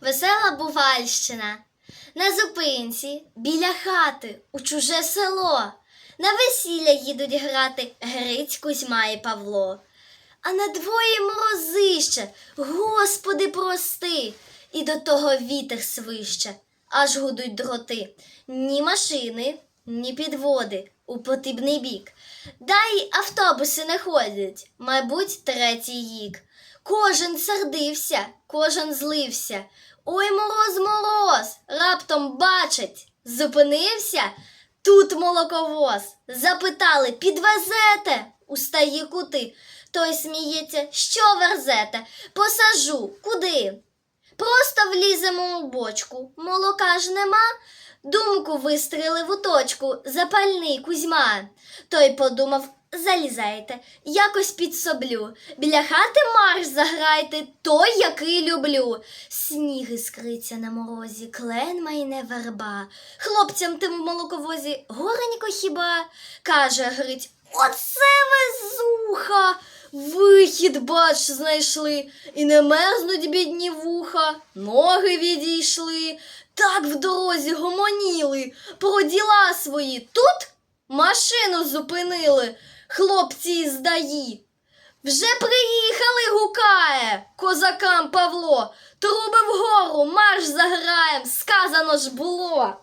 Весела Бувальщина. На зупинці, біля хати, у чуже село. На весілля їдуть грати Гриць, Кузьма і Павло. А на двоє морозище, Господи, прости, і до того вітер свище, аж гудуть дроти. Ні машини, ні підводи у потрібний бік. Дай автобуси не ходять, мабуть, третій їк. Кожен сердився, кожен злився. Ой, мороз, мороз, раптом бачить, зупинився. Тут молоковоз. Запитали, підвезете? Устає кути. Той сміється, що верзете? Посажу, куди? Просто вліземо у бочку. Молока ж нема. Думку вистрілив у точку, запальний Кузьма. Той подумав, залізайте, якось підсоблю. Біля хати марш заграйте, той, який люблю. Сніг іскриться на морозі, клен майне верба. Хлопцям тим в молоковозі горенько хіба? Каже Грить, оце везуха! Вихід, бач, знайшли, і не мерзнуть бідні вуха, ноги відійшли, так в дорозі гомоніли, про діла свої. Тут машину зупинили, хлопці із даї. Вже приїхали, гукає козакам Павло. Труби вгору, марш заграєм, сказано ж було.